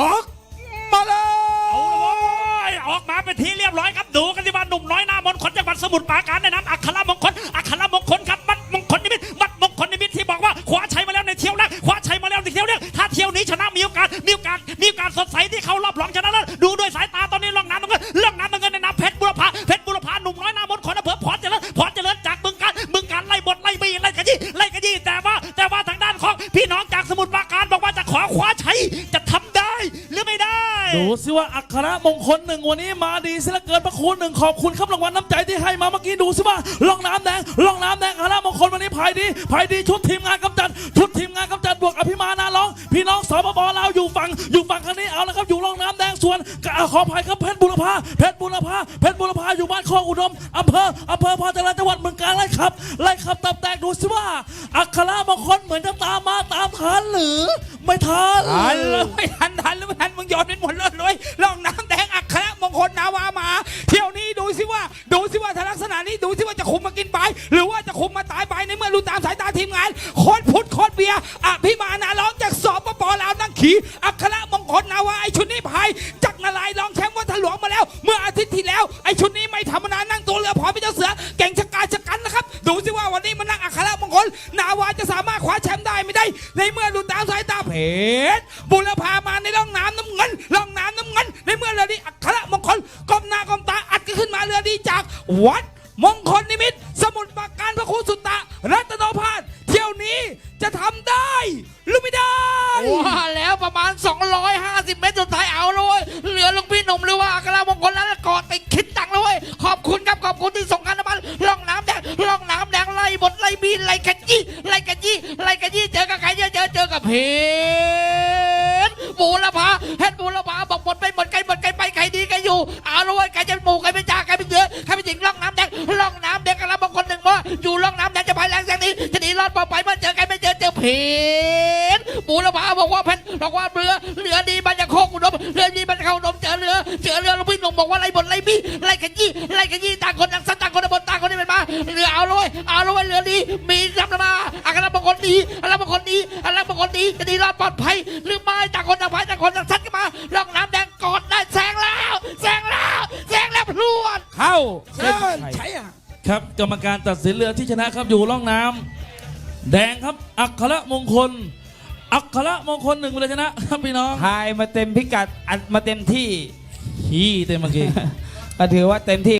ออกมาเลยเอาละเว้ยออกมาเป็นที่เรียบร้อยครับดูกันที่ว่าหนุ่มน้อยหน้ามนต์ขนจังหวัดสมุทรปราการในนามอัครมงคลอัครมงคลครับมัดมงคลนิมิตมัดมงคลนิมิตที่บอกว่าคว้าชัยมาแล้วในเที่ยวแรกคว้าชัยมาแล้วในเที่ยวแรกถ้าเที่ยวนี้ชนะมีโอกาสมีโอกาสมีโอกาสสดใสที่เขารอบรองชนะเลิศดูด้วยสายตาตอนนี้ล่องน้ำมันเงินล่องน้ำมันเงินในนามเพชรบุรพาเพชรบุรพาหนุ่มน้อยหน้ามนต์ขนอำเภอพรเจริญพรเจริญจากบึงการบึงการไล่บดไล่บีไล่กระยี่ไล่กระยี่แต่ว่าแต่ว่าทางด้านของพี่น้องจากสมุทรปราการบอกว่าจะขอคว้า ดูสิว่าอัครมงคลหนึ่งวันนี้มาดีเสียเหลือเกินพระคุณหนึ่งขอบคุณครับรางวัลน้ำใจที่ให้มาเมื่อกี้ดูสิว่าล่องน้ำแดงล่องน้ำแดงอัครมงคลวันนี้ภายดีภายดีชุดทีมงานกำจัดชุดทีมงานกำจัดบวกอภิมานาร้อง พี่น้องสปปลาวอยู่ฝั่งอยู่ฝั่งคันนี้เอาละครับ สวนขออภัยครับเพชรบุรพาเพชรบุรพาเพชรบุรพาอยู่บ้านคลองอุดมอำเภออำเภอพรเจริญจังหวัดเมืองกาฬไล่ขับไล่ขับตับแตกดูสิว่า อัครมงคลเหมือนจะตามมาตามทันหรือ ไม่ทันทันเลยไม่ทันทันหรือไม่ทันมึงยอมเป็นหมดเลยเลยล่องน้ำแดงอัครมงคลนาวามา เที่ยวนี้ดูสิว่า ดูสิว่าถ้าลักษณะนี้ดูสิว่าจะคุมมากินไป หรือว่าจะคุมมาตายไปในเมื่อรู้ตามสายตาทีมงานโคตรพุทธโคตรเบียร์อภิมานาร้องจากสอบปปลาวนั่งขี่อัครมง คลนาว่าไอชุดนี้พายจากรนารายรองแชมป์วัดถลวงมาแล้ว เมื่ออาทิตย์ที่แล้วไอชุดนี้ไม่ธรรมดานั่งตัวเรือพร้อมเป็นเจ้าเสือเก่งชะกาชะกันนะครับ ดูสิว่าวันนี้มันนั่งอัครมงคลนาวาจะสามารถคว้าแชมป์ได้ไม่ได้ ในเมื่อดูตามสายตาเพชรบุรพามาในร่องน้ำน้ำเงินร่องน้ำน้ำเงิน ในเมื่อเรือนี้อัครมงคลก้มหน้าก้มตาอัดกันขึ้นมาเรือดีจากวัดมงคลนิมิต สมุทรปราการพระครูสุตตะรัตนพาส ที่ยวนี้จะทำได้หรือไม่ได้ ว่าแล้วประมาณ 250 เมตรสุดท้ายเอาเลยเหลือหลุงพี่หนุ่มหรือว่าอัครมงคลแล้วกอดติดคิดตังเลยขอบคุณครับขอบคุณที่ส่งกันมาล่องน้ำแดงล่องน้ำแดงไล่บดไล่บีไล่ขยี้ไล่ขยี้ไล่ขยี้เจอกับใครเจอเจอเจอกับเพชรบูรพาเพชรบูรพาบอกหมดไปหมดไกลหมดไกลไปใครดีใครอยู่เอาเลยใครจะหมู่ใครเป็ หนึ่งว่าอยู่ล่องน้ำแดงจะพายแรงแซงนี้จะหนีรอดปลอดภัยเมื่อเจอใครไม่เจอเจอเพชรบูรพาบอกว่าเพชรบอกว่าเรือเรือดีมันจะโคกอุดมเรือดีมันจะเข้าอุดมเจอเรือเจอเรือหลุงพี่หนุ่มบอกว่าไล่บนไล่บี้ไล่ขยี้ไล่ขยี้ต่างคนต่างสัตว์ต่างคนต่างบนต่างคนนี่เป็นมาเรือเอาเลยเอาเลยเรือดีมีรับมาอัครมงคลดีอัครมงคลดีอัครมงคลดีจะดีรอดปลอดภัยหรือไม่ต่างคนต่างภัยต่างคนต่างสัตว์กันมาล่องน้ำแดงกอดได้แซงแล้วแซงแล้วแซงแล้วพรวดเข้าเชิญใช่อะ ครับ กรรมการตัดสินเรือที่ชนะครับอยู่ร่องน้ำแดงครับ อัครมงคล อัครมงคลหนึ่งเลยชนะครับพี่น้องพายมาเต็มพิกัดอัดมาเต็มที่ ขี้เต็มเมื่อกี้ ก็ถือว่าเต็มที่